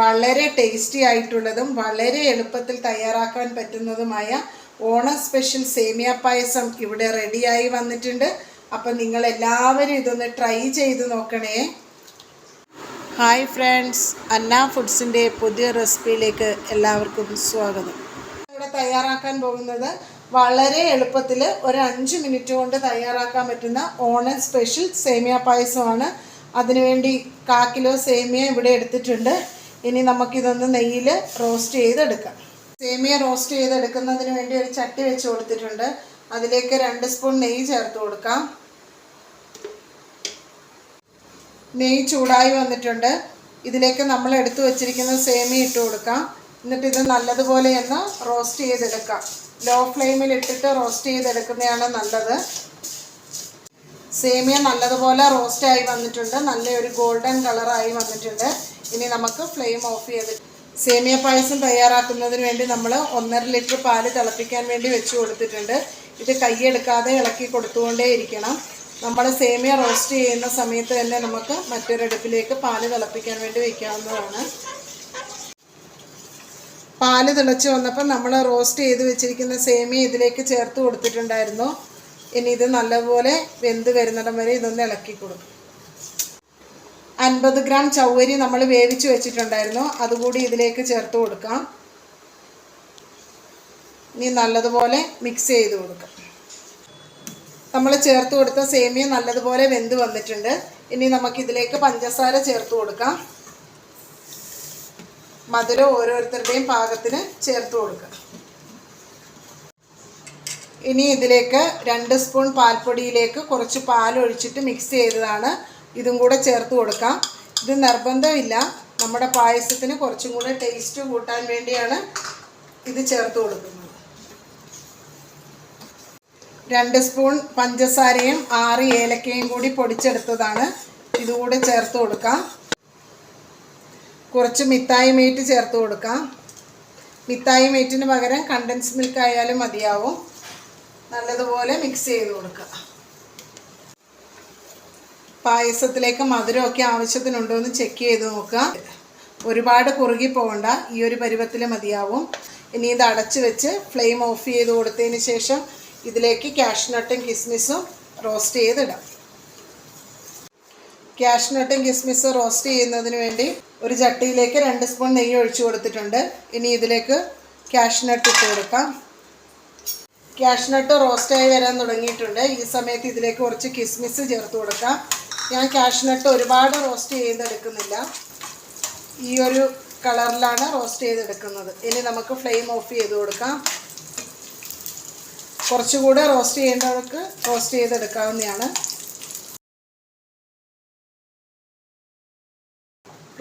വളരെ ടേസ്റ്റി ആയിട്ടുള്ളതും വളരെ എളുപ്പത്തിൽ തയ്യാറാക്കാൻ പറ്റുന്നതുമായ ഓണ സ്പെഷ്യൽ സേമിയ പായസം ഇവിടെ റെഡിയായി വന്നിട്ടുണ്ട്. അപ്പം നിങ്ങൾ എല്ലാവരും ഇതൊന്ന് ട്രൈ ചെയ്ത് നോക്കണേ. ഹായ് ഫ്രണ്ട്സ് അന്ന ഫുഡ്സിന്റെ പുതിയ റെസിപ്പിയിലേക്ക് എല്ലാവർക്കും സ്വാഗതം. ഇവിടെ തയ്യാറാക്കാൻ പോകുന്നത് വളരെ എളുപ്പത്തിൽ ഒരു അഞ്ച് മിനിറ്റ് കൊണ്ട് തയ്യാറാക്കാൻ പറ്റുന്ന ഓണ സ്പെഷ്യൽ സേമിയ പായസമാണ്. അതിനുവേണ്ടി കാ കിലോ സേമിയ ഇവിടെ എടുത്തിട്ടുണ്ട്. ഇനി നമുക്കിതൊന്ന് നെയ്യിൽ റോസ്റ്റ് ചെയ്തെടുക്കാം. സേമിയ റോസ്റ്റ് ചെയ്തെടുക്കുന്നതിന് വേണ്ടി ഒരു ചട്ടി വെച്ച് കൊടുത്തിട്ടുണ്ട്. അതിലേക്ക് രണ്ട് സ്പൂൺ നെയ്യ് ചേർത്ത് കൊടുക്കാം. നെയ്യ് ചൂടായി വന്നിട്ടുണ്ട്. ഇതിലേക്ക് നമ്മൾ എടുത്തു വച്ചിരിക്കുന്ന സേമിയ ഇട്ട് കൊടുക്കാം. എന്നിട്ട് ഇത് നല്ലതുപോലെ ഒന്ന് റോസ്റ്റ് ചെയ്തെടുക്കാം. ലോ ഫ്ലെയിമിൽ ഇട്ടിട്ട് റോസ്റ്റ് ചെയ്തെടുക്കുന്നതാണ് നല്ലത്. സേമിയ നല്ലതുപോലെ റോസ്റ്റ് ആയി വന്നിട്ടുണ്ട്. നല്ലൊരു ഗോൾഡൻ കളറായി വന്നിട്ടുണ്ട്. ഇനി നമുക്ക് ഫ്ലെയിം ഓഫ് ചെയ്ത് സേമിയ പായസം തയ്യാറാക്കുന്നതിന് വേണ്ടി നമ്മൾ ഒന്നര ലിറ്റർ പാൽ തിളപ്പിക്കാൻ വേണ്ടി വെച്ച് കൊടുത്തിട്ടുണ്ട്. ഇത് കൈയെടുക്കാതെ ഇളക്കി കൊടുത്തുകൊണ്ടേ ഇരിക്കണം. നമ്മൾ സേമിയ റോസ്റ്റ് ചെയ്യുന്ന സമയത്ത് തന്നെ നമുക്ക് മറ്റൊരടുപ്പിലേക്ക് പാൽ തിളപ്പിക്കാൻ വേണ്ടി വയ്ക്കാവുന്നതാണ് പാൽ തിളച്ച് വന്നപ്പോൾ നമ്മൾ റോസ്റ്റ് ചെയ്ത് വെച്ചിരിക്കുന്ന സേമിയ ഇതിലേക്ക് ചേർത്ത് കൊടുത്തിട്ടുണ്ടായിരുന്നു. ഇനി ഇത് നല്ലപോലെ വെന്ത് വരുന്നിടം വരെ ഇതൊന്ന് ഇളക്കി കൊടുക്കും. അൻപത് ഗ്രാം ചൗവരി നമ്മൾ വേവിച്ച് വെച്ചിട്ടുണ്ടായിരുന്നു. അതുകൂടി ഇതിലേക്ക് ചേർത്ത് കൊടുക്കാം. ഇനി നല്ലതുപോലെ മിക്സ് ചെയ്ത് കൊടുക്കാം. നമ്മൾ ചേർത്ത് കൊടുത്ത സേമിയ നല്ലതുപോലെ വെന്ത് വന്നിട്ടുണ്ട്. ഇനി നമുക്കിതിലേക്ക് പഞ്ചസാര ചേർത്ത് കൊടുക്കാം. മധുരം ഓരോരുത്തരുടെയും പാകത്തിന് ചേർത്ത് കൊടുക്കുക ഇനി ഇതിലേക്ക് രണ്ട് സ്പൂൺ പാൽപ്പൊടിയിലേക്ക് കുറച്ച് പാൽ ഒഴിച്ചിട്ട് മിക്സ് ചെയ്തതാണ്. ഇതും കൂടെ ചേർത്ത് കൊടുക്കാം. ഇത് നിർബന്ധമില്ല. നമ്മുടെ പായസത്തിന് കുറച്ചും കൂടെ ടേസ്റ്റ് കൂട്ടാൻ വേണ്ടിയാണ് ഇത് ചേർത്ത് കൊടുക്കുന്നത്. രണ്ട് സ്പൂൺ പഞ്ചസാരയും ആറ് ഏലക്കയും കൂടി പൊടിച്ചെടുത്തതാണ്. ഇതുകൂടെ ചേർത്ത് കൊടുക്കാം. കുറച്ച് മിഠായി മീറ്റ് ചേർത്ത് കൊടുക്കാം. മിഠായി മീറ്റിന് പകരം കണ്ടൻസ് മിൽക്ക് ആയാലും മതിയാവും. നല്ലതുപോലെ മിക്സ് ചെയ്ത് കൊടുക്കുക പായസത്തിലേക്ക് മധുരമൊക്കെ ആവശ്യത്തിനുണ്ടോ എന്ന് ചെക്ക് ചെയ്ത് നോക്കുക. ഒരുപാട് കുറുകി പോകണ്ട. ഈ ഒരു പരുവത്തിൽ മതിയാവും. ഇനി ഇത് അടച്ച് വെച്ച് ഫ്ലെയിം ഓഫ് ചെയ്ത് കൊടുത്തതിന് ശേഷം ഇതിലേക്ക് ക്യാഷ്നട്ടും കിസ്മിസും റോസ്റ്റ് ചെയ്തിടാം. ക്യാഷ്നട്ടും കിസ്മിസും റോസ്റ്റ് ചെയ്യുന്നതിന് വേണ്ടി ഒരു ചട്ടിയിലേക്ക് രണ്ട് സ്പൂൺ നെയ്യ് ഒഴിച്ചു കൊടുത്തിട്ടുണ്ട്. ഇനി ഇതിലേക്ക് ക്യാഷ്നട്ട് ഇട്ട് കൊടുക്കാം. ക്യാഷ്നട്ട് റോസ്റ്റായി വരാൻ തുടങ്ങിയിട്ടുണ്ട്. ഈ സമയത്ത് ഇതിലേക്ക് കുറച്ച് കിസ്മിസ് ചേർത്ത് കൊടുക്കാം. ഞാൻ കാഷ്നട്ട് ഒരുപാട് റോസ്റ്റ് ചെയ്തെടുക്കുന്നില്ല. ഈ ഒരു കളറിലാണ് റോസ്റ്റ് ചെയ്തെടുക്കുന്നത്. ഇനി നമുക്ക് ഫ്ലെയിം ഓഫ് ചെയ്ത് കൊടുക്കാം. കുറച്ചുകൂടെ റോസ്റ്റ് ചെയ്യേണ്ടവർക്ക് റോസ്റ്റ് ചെയ്തെടുക്കാവുന്നതാണ്.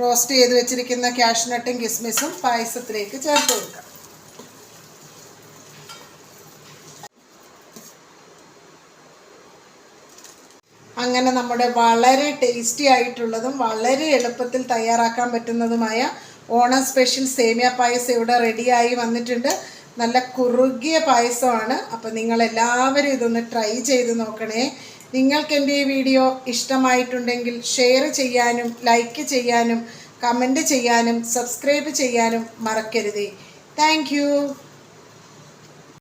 റോസ്റ്റ് ചെയ്ത് വെച്ചിരിക്കുന്ന കാഷ്നട്ടും കിസ്മിസും പായസത്തിലേക്ക് ചേർത്ത് കൊടുക്കാം. അങ്ങനെ നമ്മുടെ വളരെ ടേസ്റ്റി ആയിട്ടുള്ളതും വളരെ എളുപ്പത്തിൽ തയ്യാറാക്കാൻ പറ്റുന്നതുമായ ഓണം സ്പെഷ്യൽ സേമിയ പായസം ഇവിടെ റെഡിയായി വന്നിട്ടുണ്ട്. നല്ല കുറുകിയ പായസമാണ്. അപ്പോൾ നിങ്ങൾ എല്ലാവരും ഇതൊന്ന് ട്രൈ ചെയ്ത് നോക്കണേ. നിങ്ങൾക്ക് എന്റെ ഈ വീഡിയോ ഇഷ്ടമായിട്ടുണ്ടെങ്കിൽ ഷെയർ ചെയ്യാനും ലൈക്ക് ചെയ്യാനും കമന്റ് ചെയ്യാനും സബ്സ്ക്രൈബ് ചെയ്യാനും മറക്കരുതേ. താങ്ക്